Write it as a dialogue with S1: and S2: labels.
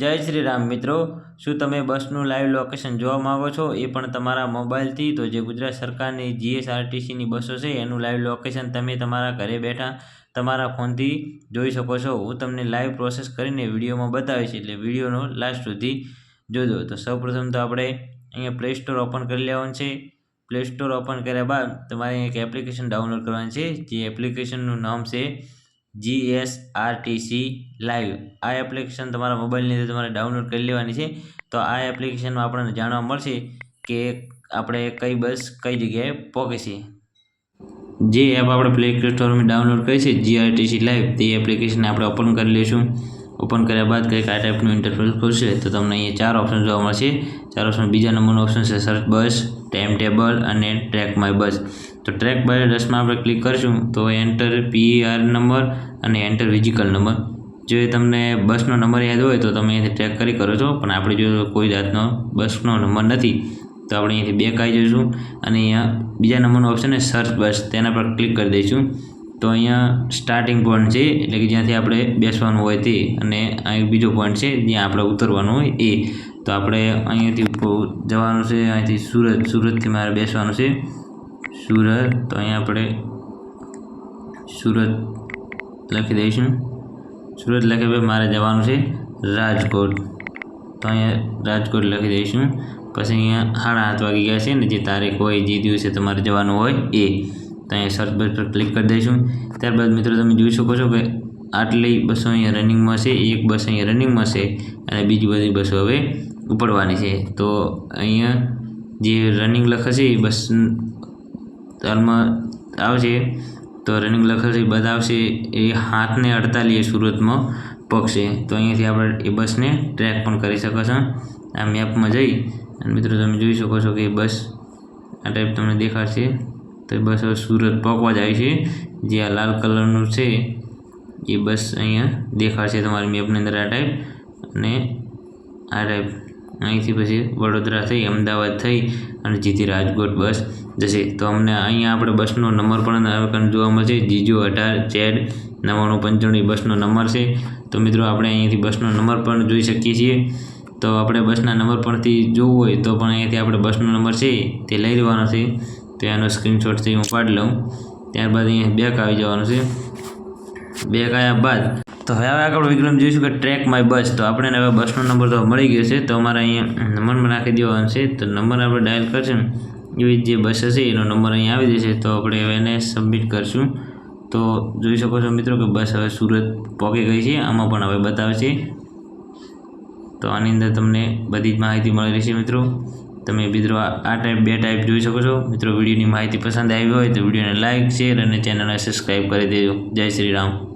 S1: જય શ્રી રામ મિત્રો, શું તમે બસનું લાઈવ લોકેશન જોવા માંગો છો? એ પણ તમારા મોબાઈલથી. તો જે ગુજરાત સરકારની જીએસઆરટીસીની બસો છે, એનું લાઈવ લોકેશન તમે તમારા ઘરે બેઠા તમારા ફોનથી જોઈ શકો છો. હું તમને લાઈવ પ્રોસેસ કરીને વિડીયોમાં બતાવીશ, એટલે વિડીયોનો લાસ્ટ સુધી જોજો. તો સૌપ્રથમ તો આપણે અહીંયા પ્લે સ્ટોર ઓપન કરી લેવાનું છે. પ્લે સ્ટોર ઓપન કર્યા બાદ તમારે એક એપ્લિકેશન ડાઉનલોડ કરવાની છે. જે એપ્લિકેશનનું નામ છે જીએસઆરટીસી લાઈવ આ એપ્લિકેશન તમારા મોબાઈલની અંદર તમારે ડાઉનલોડ કરી લેવાની છે. તો આ એપ્લિકેશનમાં આપણને જાણવા મળશે કે આપણે કઈ બસ કઈ જગ્યાએ પહોંચે જે એપ આપણે પ્લે સ્ટોરમાં ડાઉનલોડ કરી છે જીઆરટીસી લાઈવ તે એપ્લિકેશન આપણે ઓપન કરી લઈશું. ઓપન કર્યા બાદ કંઈક આ ટાઈપનું ઇન્ટરફેસ ખુલશે, તો તમને અહીંયા ચાર ઓપ્શન જોવા મળશે. ચાર ઓપ્શન બીજા નંબરનો ઓપ્શન છે સર્ચ બસ ટાઈમ ટેબલ અને ટ્રેક માય બસ તો ટ્રેક બાય બસમાં આપણે ક્લિક કરીશું, તો એન્ટર પીઆર નંબર અને એન્ટર વિઝિકલ નંબર. જો તમને બસનો નંબર યાદ હોય, તો તમે અહીંયાથી ટ્રેક કરી કરો છો. પણ આપણે જો કોઈ જાતનો બસનો નંબર નથી. તો આપણે અહીંયાથી બેક આવી જઈશું અને અહીંયા બીજા નંબરનો ઓપ્શન છે સર્ચ બસ તેના પર ક્લિક કરી દઈશું. તો અહીંયા સ્ટાર્ટિંગ પોઈન્ટ છે, એટલે કે જ્યાંથી આપણે બેસવાનું હોય તે, અને અહીં બીજો પોઈન્ટ છે, જ્યાં આપણે ઉતરવાનું હોય એ. તો આપણે અહીંયાથી જવાનું છે, અહીંથી સુરત, સુરતથી મારે બેસવાનું છે. સુરત, તો અહીંયા આપણે સુરત લખી દઈશું. સુરત લખે મારે જવાનું છે રાજકોટ. તો અહીંયા રાજકોટ લખી દઈશું. પછી અહીંયા સાડા સાત વાગી ગયા છે, ને જે તારીખ હોય, જે દિવસે તમારે જવાનું હોય એ. તો અહીંયા સર્ચ બસ પર ક્લિક કરી દઈશું. ત્યારબાદ મિત્રો તમે જોઈ શકો છો કે આટલી બસો અહીંયા રનિંગમાં છે, એક બસ અહીંયા રનિંગમાં છે અને બીજી બધી બસો હવે ઉપડવાની છે. તો અહીંયા જે રનિંગ લખશે એ બસ હાલમાં આવશે. તો રનિંગ લખશે છે બતાવશે એ હાથને અડતાલીએ સુરતમાં પગશે. તો અહીંયાથી આપણે એ બસને ટ્રેક પણ કરી શકો છો આ મેપમાં જઈ અને મિત્રો તમે જોઈ શકો છો કે એ બસ આ ટાઈપ તમને દેખાડશે. તો બસ હવે સુરત પહોંચવા જાય છે. જે આ લાલ કલરનું છે, એ બસ અહીંયા દેખાડશે તમારી મેપની અંદર આ ટાઈપ અને આ ટાઈપ અહીંથી પછી વડોદરા થઈ, અમદાવાદ થઈ અને જીતી રાજકોટ બસ જશે. તો અમને અહીંયા આપણે બસનો નંબર પણ જોવા મળશે જીજો અઢાર, ચેડ, નવ્વાણું, પંચાણું બસનો નંબર છે. તો મિત્રો આપણે અહીંયાથી બસનો નંબર પણ જોઈ શકીએ છીએ. તો આપણે બસના નંબર પરથી જોવું હોય તો પણ અહીંયાથી આપણે બસનો નંબર છે તે લઈ લેવાનો છે. તો એનો સ્ક્રીનશોટથી હું પાડી લઉં. ત્યારબાદ અહીંયા બેક આવી જવાનું છે. બેક આવ્યા બાદ, તો હવે આગળ વિક્રમ જોઈશું કે ટ્રેક માય બસ તો આપણે હવે બસનો નંબર તો મળી ગયો છે. તો અમારે અહીંયા નંબરમાં નાખી દેવાનો છે. તો નંબર આપણે ડાયલ કરશું એવી જે બસ હશે એનો નંબર અહીંયા આવી જશે. તો આપણે હવે એને સબમિટ કરશું. તો જોઈ શકો છો મિત્રો કે બસ હવે સુરત પહોંચી ગઈ છે. આમાં પણ હવે બતાવે છે. તો આની અંદર તમને બધી જ માહિતી મળી રહેશે મિત્રો. તમે મિત્રો આ ટાઈપ બે ટાઈપ જોઈ શકો છો. મિત્રો વિડીયોની માહિતી પસંદ આવી હોય તો વિડીયોને લાઇક શેર અને ચેનલને સબસ્ક્રાઈબ કરી દેજો. જય શ્રી રામ.